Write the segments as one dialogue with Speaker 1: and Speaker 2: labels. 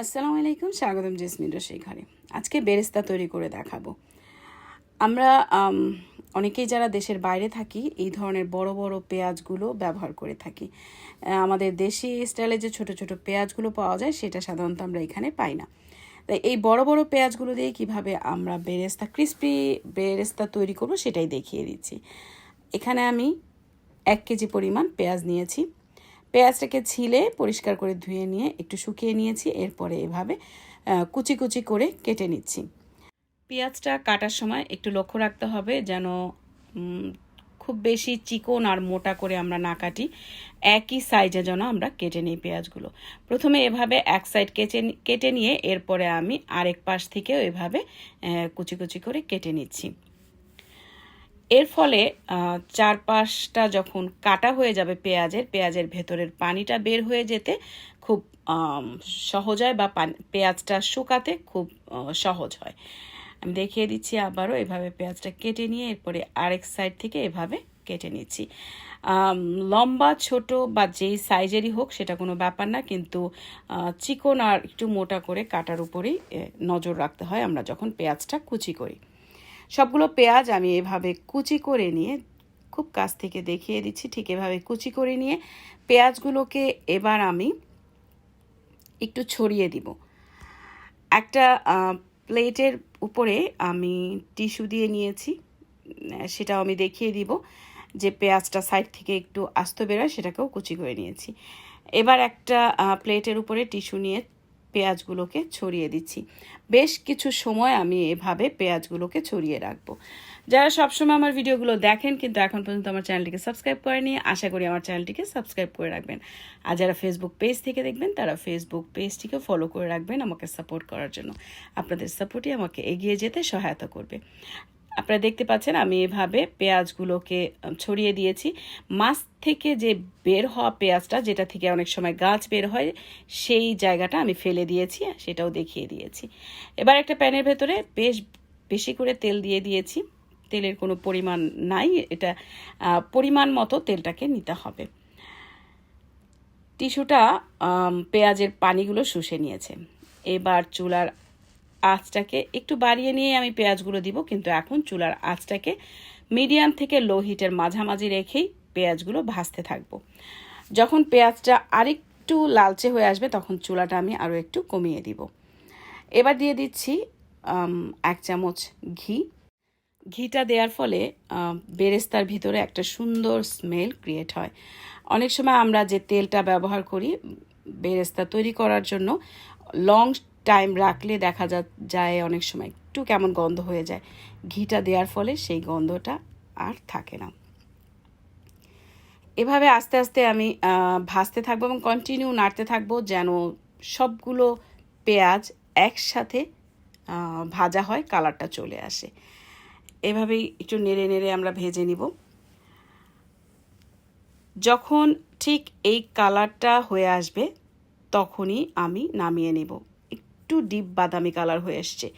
Speaker 1: আসসালামু আলাইকুম, স্বাগতম জেসমিন রসই ঘরে। আজকে বেরেস্তা তৈরি করে দেখাবো। আমরা অনেকেই যারা দেশের বাইরে থাকি, এই ধরনের বড় বড় পেঁয়াজগুলো ব্যবহার করে থাকি। আমাদের দেশি স্টাইলে যে ছোট ছোট পেঁয়াজগুলো পাওয়া যায়, সেটা সাধারণত আমরা এখানে পাই না। তাই এই বড় বড় পেঁয়াজগুলো দিয়ে কীভাবে আমরা বেরেস্তা, ক্রিস্পি বেরেস্তা তৈরি করব, সেটাই দেখিয়ে দিচ্ছি। এখানে আমি এক কেজি পরিমাণ পেঁয়াজ নিয়েছি। পেঁয়াজটাকে ছিলে পরিষ্কার করে ধুয়ে নিয়ে, একটু শুকিয়ে নিয়েছি, এরপরে এভাবে কুচি কুচি করে কেটে নিচ্ছি। পেঁয়াজটা কাটার সময় একটু লক্ষ্য রাখতে হবে যেন খুব বেশি চিকন আর মোটা করে আমরা না কাটি, একই সাইজে যেন আমরা কেটে নিই পেঁয়াজগুলো। প্রথমে এভাবে এক সাইড কেটে কেটে নিয়ে, এরপরে আমি আরেক পাশ থেকেও এভাবে কুচি কুচি করে কেটে নিচ্ছি। এর ফলে চারপাশটা যখন কাটা হয়ে যাবে পেঁয়াজের পেঁয়াজের ভেতরের পানিটা বের হয়ে যেতে খুব সহজ হয় বা পেঁয়াজটা শুকাতে খুব সহজ হয়। আমি দেখিয়ে দিচ্ছি আবারও, এভাবে পেঁয়াজটা কেটে নিয়ে এরপরে আরেক সাইড থেকে এভাবে কেটে নিচ্ছি। লম্বা, ছোট বা যেই সাইজেরই হোক সেটা কোনো ব্যাপার না, কিন্তু চিকন আর একটু মোটা করে কাটার উপরেই নজর রাখতে হয় আমরা যখন পেঁয়াজটা কুচি করি। সবগুলো পেঁয়াজ আমি এভাবে কুচি করে নিয়ে খুব কাছ থেকে দেখিয়ে দিচ্ছি, ঠিক এভাবে কুচি করে নিয়ে পেঁয়াজগুলোকে এবার আমি একটু ছড়িয়ে দিব। একটা প্লেটের উপরে আমি টিস্যু দিয়ে নিয়েছি, সেটাও আমি দেখিয়ে দিব যে পেঁয়াজটা সাইড থেকে একটু আস্ত বেরোয়, সেটাকেও কুচি করে নিয়েছি। এবার একটা প্লেটের উপরে টিস্যু নিয়ে পেঁয়াজগুলোকে ছড়িয়ে দিচ্ছি। বেশ কিছু সময় আমি এভাবে পেঁয়াজগুলোকে ছড়িয়ে রাখব। যারা সবসময় আমার ভিডিওগুলো দেখেন কিন্তু এখন পর্যন্ত আমার চ্যানেলটিকে সাবস্ক্রাইব করেনি আশা করি আমার চ্যানেলটিকে সাবস্ক্রাইব করে রাখবেন। আর যারা ফেসবুক পেজ থেকে দেখবেন, তারা ফেসবুক পেজটিকে ফলো করে রাখবেন আমাকে সাপোর্ট করার জন্য। আপনাদের সাপোর্টই আমাকে এগিয়ে যেতে সহায়তা করবে। আপনারা দেখতে পাচ্ছেন, আমি এভাবে পেঁয়াজগুলোকে ছড়িয়ে দিয়েছি। মাছ থেকে যে বের হওয়া পেঁয়াজটা, যেটা থেকে অনেক সময় গাছ বের হয়, সেই জায়গাটা আমি ফেলে দিয়েছি, সেটাও দেখিয়ে দিয়েছি। এবার একটা প্যানের ভেতরে বেশ বেশি করে তেল দিয়ে দিয়েছি। তেলের কোনো পরিমাণ নাই, এটা পরিমাণ মতো তেলটাকে নিতে হবে। টিস্যুটা পেঁয়াজের পানিগুলো শুষে নিয়েছে। এবার চুলার আঁচটাকে একটু বাড়িয়ে নিয়ে আমি পেঁয়াজগুলো দিব, কিন্তু এখন চুলার আঁচটাকে মিডিয়াম থেকে লো হিটের মাঝামাঝি রেখেই পেঁয়াজগুলো ভাজতে থাকব। যখন পেঁয়াজটা আরেকটু লালচে হয়ে আসবে, তখন চুলাটা আমি আরও একটু কমিয়ে দিব। এবার দিয়ে দিচ্ছি এক চামচ ঘি। ঘিটা দেওয়ার ফলে বেরেস্তার ভিতরে একটা সুন্দর স্মেল ক্রিয়েট হয়। অনেক সময় আমরা যে তেলটা ব্যবহার করি, বেরেস্তা তৈরি করার জন্য লং টাইম রাখলে দেখা যায় অনেক সময় একটু কেমন গন্ধ হয়ে যায়। ঘিটা দেওয়ার ফলে সেই গন্ধটা আর থাকে না। এভাবে আস্তে আস্তে আমি ভাজতে থাকব এবং কন্টিনিউ নাড়তে থাকব যেন সবগুলো পেঁয়াজ একসাথে ভাজা হয় কালারটা চলে আসে। এভাবেই একটু নেড়ে নেড়ে আমরা ভেজে নিব। যখন ঠিক এই কালারটা হয়ে আসবে, তখনই আমি নামিয়ে নেব। একটু ডিপ বাদামি কালার হয়ে এসছে।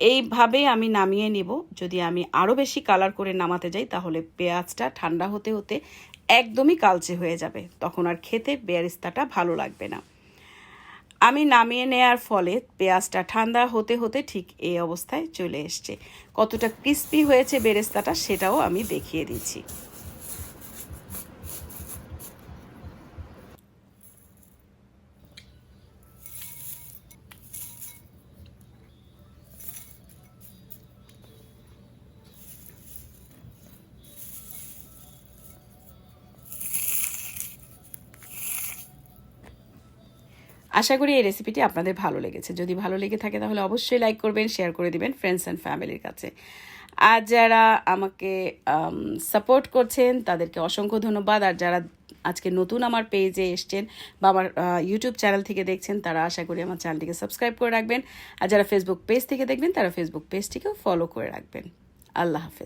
Speaker 1: এইভাবে আমি নামিয়ে নিব। যদি আমি আরও বেশি কালার করে নামাতে যাই, তাহলে পেঁয়াজটা ঠান্ডা হতে হতে একদমই কালচে হয়ে যাবে। তখন আর খেতে বেরেস্তাটা ভালো লাগবে না। আমি নামিয়ে নেয়ার ফলে পেঁয়াজটা ঠান্ডা হতে হতে ঠিক এই অবস্থায় চলে এসছে। কতটা ক্রিস্পি হয়েছে বেরেস্তাটা সেটাও আমি দেখিয়ে দিচ্ছি। আশা করি এই রেসিপিটি আপনাদের ভালো লেগেছে। যদি ভালো লেগে থাকে তাহলে অবশ্যই লাইক করবেন শেয়ার করে দিবেন ফ্রেন্ডস অ্যান্ড ফ্যামিলির কাছে। আর যারা আমাকে সাপোর্ট করছেন, তাদেরকে অসংখ্য ধন্যবাদ। আর যারা আজকে নতুন আমার পেজে এসছেন বা আমার ইউটিউব চ্যানেল থেকে দেখছেন, তারা আশা করি আমার চ্যানেলটিকে সাবস্ক্রাইব করে রাখবেন। আর যারা ফেসবুক পেজ থেকে দেখবেন, তারা ফেসবুক পেজটিকেও ফলো করে রাখবেন। আল্লাহ হাফেজ।